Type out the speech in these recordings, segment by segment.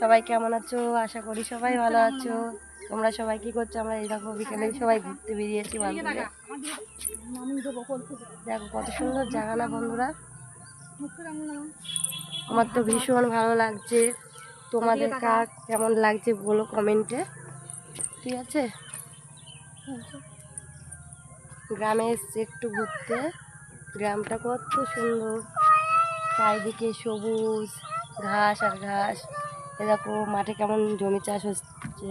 সবাই কেমন আছো? আশা করি সবাই ভালো আছো। তোমরা সবাই কি করছ? আমরা এরকম বিকেলে সবাই ঘুরতে বেরিয়েছি বান্ধবীরা দেখো কত সুন্দর জায়গা না বন্ধুরা? আমার তো ভীষণ ভালো লাগছে। তোমাদের কার কেমন লাগছে বলো কমেন্টে। ঠিক আছে? গ্রামে এসছে একটু ঘুরতে। গ্রামটা কত সুন্দর। চারিদিকে সবুজ, ঘাস আর ঘাস। দেখো মাঠে কেমন জমি চাষ হচ্ছে।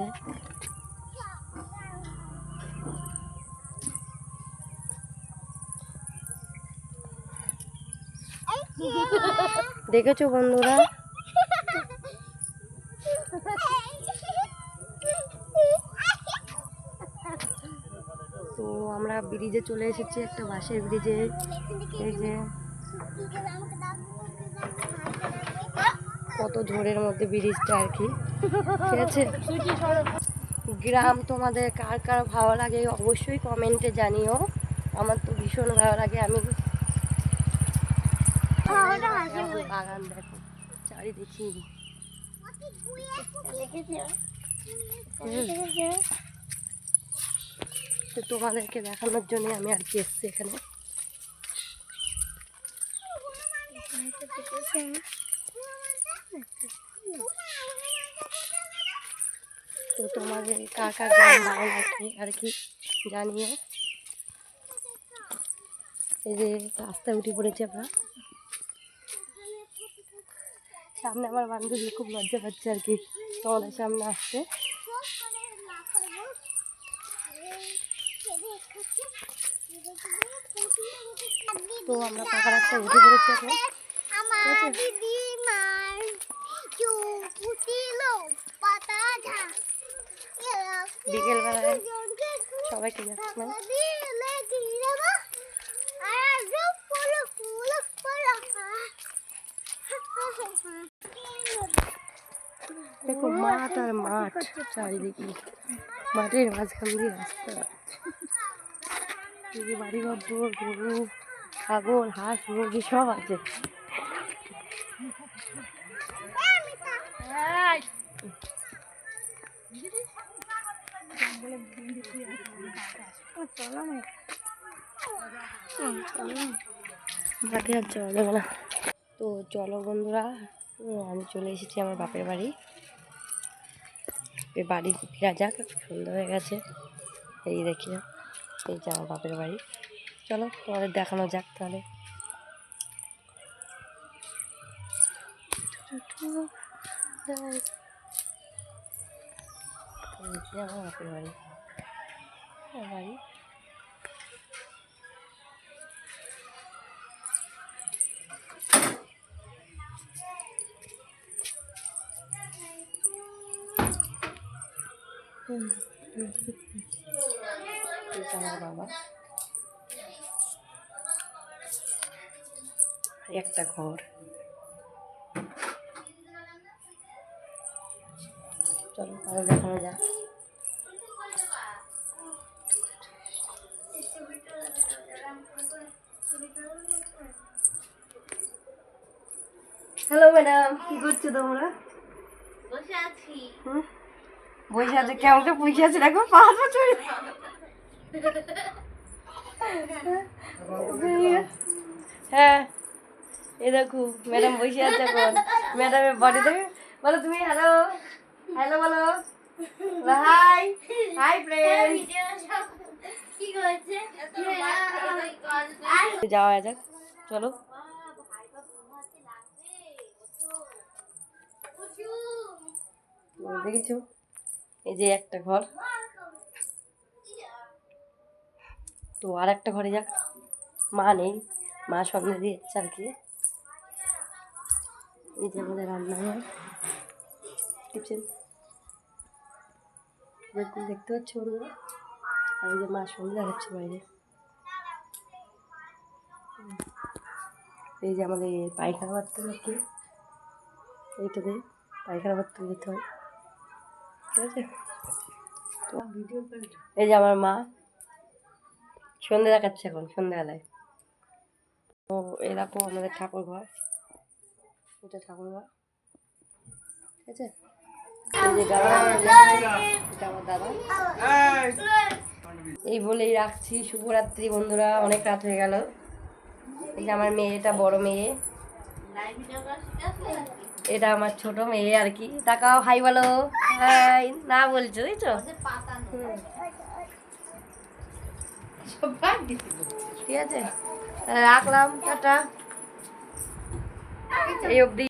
দেখেছ বন্ধুরা? তো আমরা ব্রিজে চলে এসেছি, একটা বাঁশের ব্রিজে। এই যে। কত ঝড়ের মধ্যে ব্রিজটা আর কি। ঠিক আছে? গ্রাম তোমাদের কার কার ভালো লাগে অবশ্যই কমেন্টে জানিও। আমার তো ভীষণ ভালো লাগে। আমি বাগান দেখো, চারিদিকে। তো তোমাদেরকে দেখানোর জন্য আমি আর কি এসছি এখানে। তো তোমাদের কাকা গ্রাম ভালো লাগে আর কি জানিও এই যে রাস্তায় উঠে পড়েছি আমরা। সামনে আমার বান্ধবী খুব লজ্জা পাচ্ছে আর কি, তোমাদের সামনে আসতে। তো আমরা পাকা রাস্তায় উঠে পড়েছি এখন। বিকেলবেলায় সবাইকে দেখো মাঠ আর মাঠ চারিদিকে মাঠের মাঝখান দিয়ে রাস্তা। এই বাড়ি ঘর গরু ছাগল হাঁস মুরগি সব আছে। না তো চলো বন্ধুরা আমি চলে এসেছি আমার বাপের বাড়ি। এই বাড়ি ফেরা যাক, সুন্দর হয়ে গেছে। এই দেখি এই যে আমার বাপের বাড়ি। চলো, তোমাদের দেখানো যাক তাহলে। এই যে আমার বাপের বাড়ি বাড়ি আমার বাবা একটা ঘর। চলো আরও দেখানো যাক। হ্যালো ম্যাডাম কি করছ তোমরা? বসে আছি। হুম? বসে আছে? কেমন বসে আছে? দেখো পাঁচ বছর হ্যাঁ এ দেখো ম্যাডাম বসে আছে এখন। ম্যাডামের বডি দেখে বলো তুমি হ্যালো হ্যালো বলো হাই হাই ফ্রেন্ড যাওয়া যাক, চলো। দেখেছ? এই যে একটা ঘর। তো আর একটা ঘরে যাক। মা নেই। মা সন্ধ্যে দিয়েছে আর কি। এই যে আমাদের রান্নাঘর। কিচেন। দেখতে পাচ্ছ বন্ধুরা? এই যে মা সন্ধ্যা হচ্ছে বাইরে। এই যে আমাদের পায়খানা বাথরুম আর কি এইটাতে পায়খানা বাথরুম যেতে হয়। ঠিক আছে? তো এই যে আমার মা। সন্ধে দেখাচ্ছে এখন সন্ধ্যাবেলায়। তো এরকম আমাদের ঠাকুর ঘর এটা ঠাকুর ঘর ঠিক আছে? যে দাদা এটা আমার দাদা। এই বলেই রাখছি শুভরাত্রি বন্ধুরা অনেক রাত হয়ে গেল। এই যে আমার মেয়ে এটা বড় মেয়ে। এটা আমার ছোট মেয়ে আর কি। তাকাও হাই বলো। হাই না বলছো তো। ঠিক আছে। রাখলাম টাটা। এই অবধি।